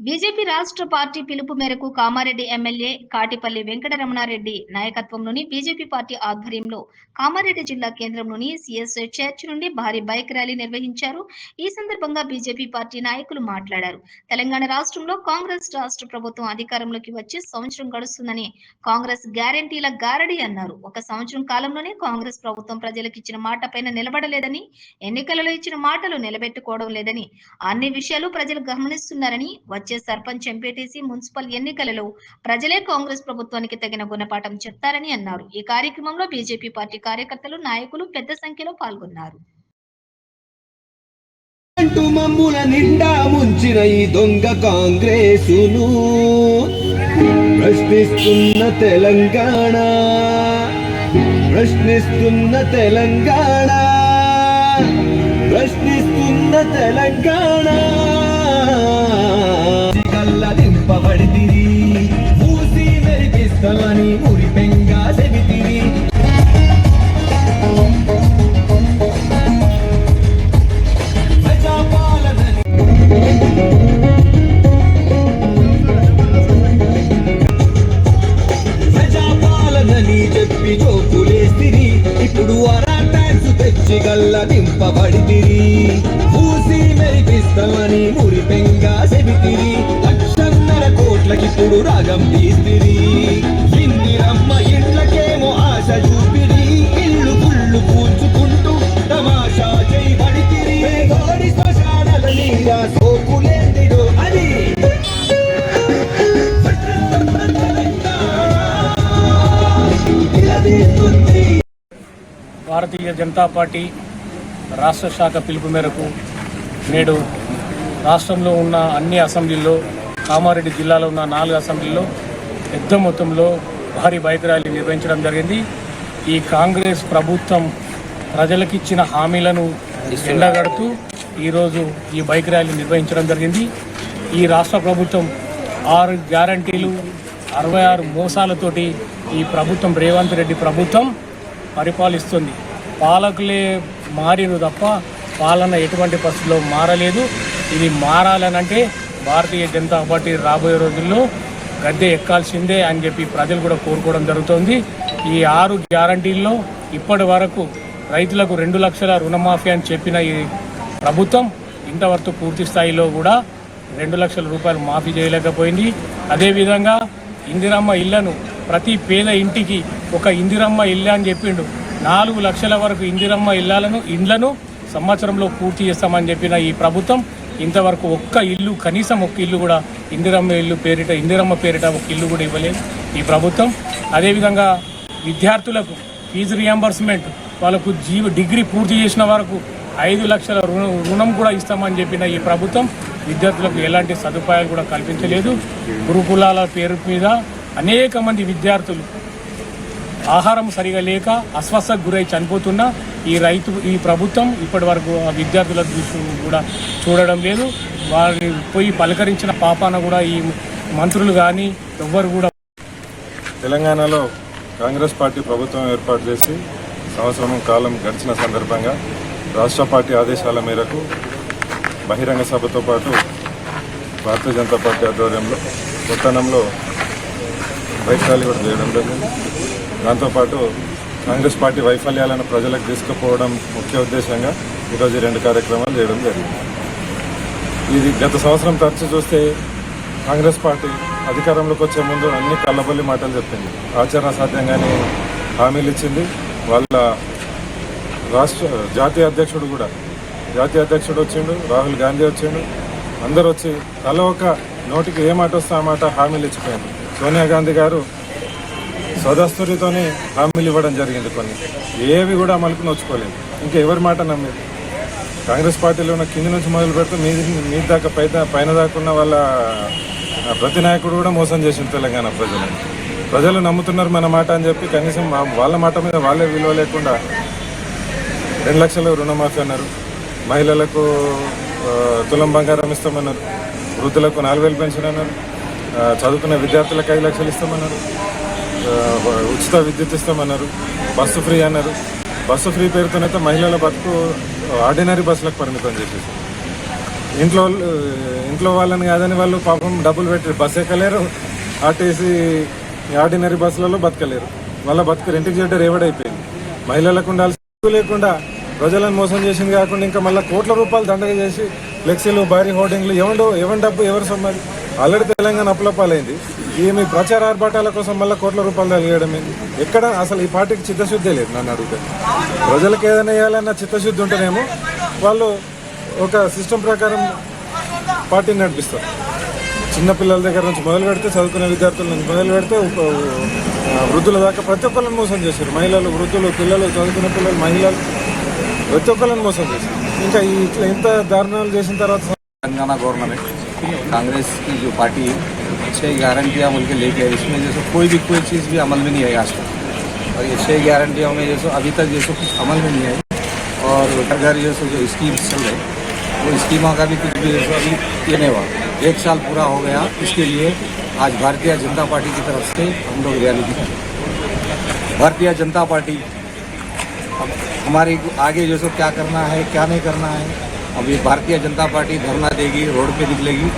BJP రాష్ట్ర party పిలుపు మేరకు కామారెడ్డి ఎమ్మెల్యే కాటిపల్లి వెంకటరమణారెడ్డి నాయకత్వంలోని బీజేపీ పార్టీ ఆధ్వర్యంలో కామారెడ్డి జిల్లా కేంద్రంలోని సిఎస్ చర్చ్ నుండి భారీ బైక్ ర్యాలీ నిర్వహించారు. ఈ సందర్భంగా బీజేపీ పార్టీ నాయకులు మాట్లాడారు. తెలంగాణ రాష్ట్రంలో కాంగ్రెస్ రాష్ట్ర ప్రభుత్వం అధికారంలోకి వచ్చి సంవత్సరం గడుస్తుందని కాంగ్రెస్ గ్యారంటీల గారడి అన్నారు. ఒక సంవత్సరం కాలంలోనే కాంగ్రెస్ ప్రభుత్వం ప్రజలకు ఇచ్చిన మాట పైన నిలబడలేదని ఎన్నికలలో ఇచ్చిన మాటలు నిలబెట్టుకోవడం లేదని అన్ని విషయాలు ప్రజలు గమనిస్తున్నారని వచ్చే సర్పంచ్ ఎంపీటీసీ మున్సిపల్ ఎన్నికలలో ప్రజలే కాంగ్రెస్ ప్రభుత్వానికి తగిన గుణపాఠం చెప్తారని అన్నారు. ఈ కార్యక్రమంలో బీజేపీ పార్టీ కార్యకర్తలు నాయకులు పెద్ద సంఖ్యలో పాల్గొన్నారు. మమ్ముల నిండా ముంచిన ఈ దొంగ కాంగ్రెసును ప్రశ్నిస్తున్న తెలంగాణ ప్రశ్నిస్తున్న తెలంగాణ ప్రశ్నిస్తున్న తెలంగాణ. మెరిపిస్తామని మురిపెంగా చెబితిరి లక్షన్నర కోట్లకి ఇప్పుడు రాగం తీస్తిరి ఇందిరమ్మ ఇంట్లకేమో ఆశ చూపిరి. ఇల్లు పుల్లు పూల్చుకుంటూ తమాషా చేయబడితిరి గోడి శ్మశానాల నీడ సోకులేందిడో అది. భారతీయ జనతా పార్టీ రాష్ట్ర శాఖ పిలుపు మేరకు నేడు రాష్ట్రంలో ఉన్న అన్ని అసెంబ్లీల్లో కామారెడ్డి జిల్లాలో ఉన్న నాలుగు అసెంబ్లీల్లో పెద్ద మొత్తంలో భారీ బైక్ ర్యాలీ నిర్వహించడం జరిగింది. ఈ కాంగ్రెస్ ప్రభుత్వం ప్రజలకిచ్చిన హామీలను ఎండగడుతూ ఈరోజు ఈ బైక్ ర్యాలీ నిర్వహించడం జరిగింది. ఈ రాష్ట్ర ప్రభుత్వం ఆరు గ్యారంటీలు అరవై ఆరు మోసాలతోటి ఈ ప్రభుత్వం రేవంత్ రెడ్డి ప్రభుత్వం పరిపాలిస్తుంది. పాలకులే మారిరు తప్ప పాలన ఎటువంటి పరిస్థితుల్లో మారలేదు. ఇది మారాలనంటే భారతీయ జనతా పార్టీ రాబోయే రోజుల్లో గద్దె ఎక్కాల్సిందే అని చెప్పి ప్రజలు కూడా కోరుకోవడం జరుగుతోంది. ఈ ఆరు గ్యారంటీల్లో ఇప్పటి వరకు రైతులకు రెండు లక్షల రుణమాఫీ అని చెప్పిన ఈ ప్రభుత్వం ఇంతవరకు పూర్తి స్థాయిలో కూడా రెండు లక్షల రూపాయలు మాఫీ చేయలేకపోయింది. అదేవిధంగా ఇందిరమ్మ ఇళ్ళను ప్రతి పేద ఇంటికి ఒక ఇందిరమ్మ ఇల్లు అని చెప్పిండు. నాలుగు లక్షల వరకు ఇందిరమ్మ ఇళ్ళను ఇండ్లను సంవత్సరంలో పూర్తి చేస్తామని చెప్పిన ఈ ప్రభుత్వం ఇంతవరకు ఒక్క ఇల్లు కనీసం ఒక్క ఇల్లు కూడా ఇందిరమ్మ ఇల్లు పేరిట ఇందిరమ్మ పేరిట ఒక ఇల్లు కూడా ఇవ్వలేదు ఈ ప్రభుత్వం. అదేవిధంగా విద్యార్థులకు ఫీజు రియంబర్స్మెంట్ వాళ్ళకు జీవ డిగ్రీ పూర్తి చేసిన వరకు ఐదు లక్షల రుణం రుణం కూడా ఇస్తామని చెప్పిన ఈ ప్రభుత్వం విద్యార్థులకు ఎలాంటి సదుపాయాలు కూడా కల్పించలేదు. గురుకులాల పేరు మీద అనేక మంది విద్యార్థులు ఆహారం సరిగా లేక అస్వస్థకు గురై చనిపోతున్న ఈ రైతు ఈ ప్రభుత్వం ఇప్పటి వరకు ఆ విద్యార్థుల దృష్టి కూడా చూడడం లేదు. వారిని పోయి పలకరించిన పాపాన కూడా ఈ మంత్రులు కానీ ఎవ్వరు కూడా తెలంగాణలో కాంగ్రెస్ పార్టీ ప్రభుత్వం ఏర్పాటు చేసి సంవత్సరం కాలం గడిచిన సందర్భంగా రాష్ట్ర పార్టీ ఆదేశాల మేరకు బహిరంగ సభతో పాటు భారతీయ జనతా పార్టీ ఆధ్వర్యంలో పట్టణంలో బైక్ ర్యాలీ కూడా చేయడం జరిగింది. దాంతోపాటు కాంగ్రెస్ పార్టీ వైఫల్యాలను ప్రజలకు తీసుకుపోవడం ముఖ్య ఉద్దేశంగా ఈరోజు రెండు కార్యక్రమాలు చేయడం జరిగింది. ఇది గత సంవత్సరం తరచు చూస్తే కాంగ్రెస్ పార్టీ అధికారంలోకి వచ్చే ముందు అన్ని కళ్ళబొల్లి మాటలు చెప్పింది. ఆచరణ సాధ్యంగానే హామీలు ఇచ్చింది. వాళ్ళ రాష్ట్ర జాతీయ అధ్యక్షుడు కూడా. జాతీయ అధ్యక్షుడు వచ్చిండు రాహుల్ గాంధీ వచ్చిండు. అందరూ వచ్చి తల ఒక నోటికి ఏ మాట వస్తే ఆ మాట హామీలు ఇచ్చిపోయింది సోనియా గాంధీ గారు సదస్తురితోనే హామీలు ఇవ్వడం జరిగింది కొన్ని. ఏవి కూడా అమలుకు నోచుకోలేదు ఇంకా ఎవరి మాట నమ్మేది? కాంగ్రెస్ పార్టీలో ఉన్న కింది నుంచి మొదలు పెడితే మీ మీ దాకా పై పైన దాకా ఉన్న వాళ్ళ ప్రతి నాయకుడు కూడా మోసం చేసింది తెలంగాణ ప్రజలు. ప్రజలు నమ్ముతున్నారు మన మాట అని చెప్పి కనీసం వాళ్ళ మాట మీద వాళ్ళే విలువ లేకుండా రెండు లక్షల రుణమాఫీ అన్నారు. మహిళలకు తులం బంగారం ఇస్తామన్నారు. వృద్ధులకు నాలుగు వేలు పెన్షన్ అన్నారు. చదువుకున్న విద్యార్థులకు ఐదు లక్షలు ఇస్తామన్నారు. ఉచిత విద్యుత్ ఇస్తామన్నారు బస్సు ఫ్రీ అన్నారు. బస్సు ఫ్రీ పేరుతోనైతే మహిళల బతుకు ఆర్డినరీ బస్సులకు పరిమితం చేసేసి. ఇంట్లో వాళ్ళు- ఇంట్లో వాళ్ళని కాదని వాళ్ళు పాపం డబ్బులు పెట్టి బస్సు ఎక్కలేరు. ఆర్టీసీ ఆర్డినరీ బస్సులలో బతకలేరు. వాళ్ళ బతుకు ఇంటికి చేయడం రేవడైపోయింది మహిళలకు ఉండాల్సిన లేకుండా ప్రజలను మోసం చేసింది కాకుండా ఇంకా మళ్ళీ కోట్ల రూపాయలు దండగ చేసి ఫ్లెక్సీలు భారీ హోర్డింగ్లు ఎవరు ఎవరి డబ్బు ఎవరు సొమ్మది ఆల్రెడీ తెలంగాణ అప్పులపాలైంది ఈమె ప్రచార ఆర్భాటాల కోసం మళ్ళీ కోట్ల రూపాయలు తెలియడం ఏంది? ఎక్కడ అసలు ఈ పార్టీకి చిత్తశుద్ధి లేదు నన్ను అడిగితే. ప్రజలకు ఏదైనా వేయాలన్న చిత్తశుద్ధి ఉంటేనేమో వాళ్ళు ఒక సిస్టమ్ ప్రకారం పార్టీని నడిపిస్తారు. చిన్నపిల్లల దగ్గర నుంచి మొదలు పెడితే చదువుకునే విద్యార్థుల నుంచి మొదలు పెడితే వృద్ధుల దాకా ప్రతి ఒక్కరిని మోసం చేశారు. మహిళలు వృద్ధులు పిల్లలు చదువుకునే పిల్లలు మహిళలు ప్రతి ఒక్కరిని మోసం చేశారు. ఇంకా ఇట్లా ఎంత దారుణాలు చేసిన తర్వాత తెలంగాణ గవర్నమెంట్ कांग्रेस की जो पार्टी छः गारंटियाँ बोल के लेके आई। इसमें जैसे कोई भी कोई चीज़ भी अमल में नहीं आई आज तक। और ये छः गारंटियों में जैसे अभी तक जैसे कुछ अमल में नहीं आई। और घर घर जैसे जो स्कीम चल रहे, वो स्कीमों का भी कुछ भी जैसे अभी ये नहीं हुआ। एक साल पूरा हो गया, इसके लिए आज भारतीय जनता पार्टी की तरफ़ से हम लोग रैली की भारतीय जनता पार्टी अब हमारी आगे जो सो क्या करना है, क्या नहीं करना है ये भारतीय जनता पार्टी धरना देगी, रोड पे निकलेगी।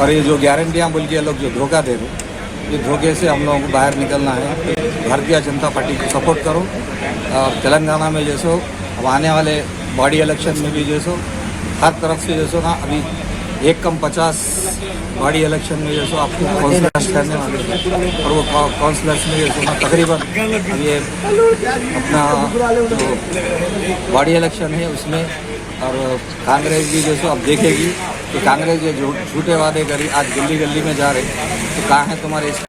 और ये जो गारंटियाँ बोल के लोग जो धोखा दे रहे ये धोखे से हम लोगों को बाहर निकलना है। भारतीय जनता पार्टी को सपोर्ट करो। और तेलंगाना में जैसो, अब आने वाले बॉडी इलेक्शन में भी जैसो, हर तरफ़ से जैसो ना, अभी एक कम पचास बॉडी इलेक्शन में जैसो आपको काउंसलर्स करने वाले हैं। और वो काउंसलर्स में जैसो ना, तकरीबन ये अपना जो बॉडी इलेक्शन है, उसमें और कांग्रेस भी जो अब देखेगी कि कांग्रेस ये झूठे वादे करी, आज गली गली में जा रहे तो कहाँ है तुम्हारे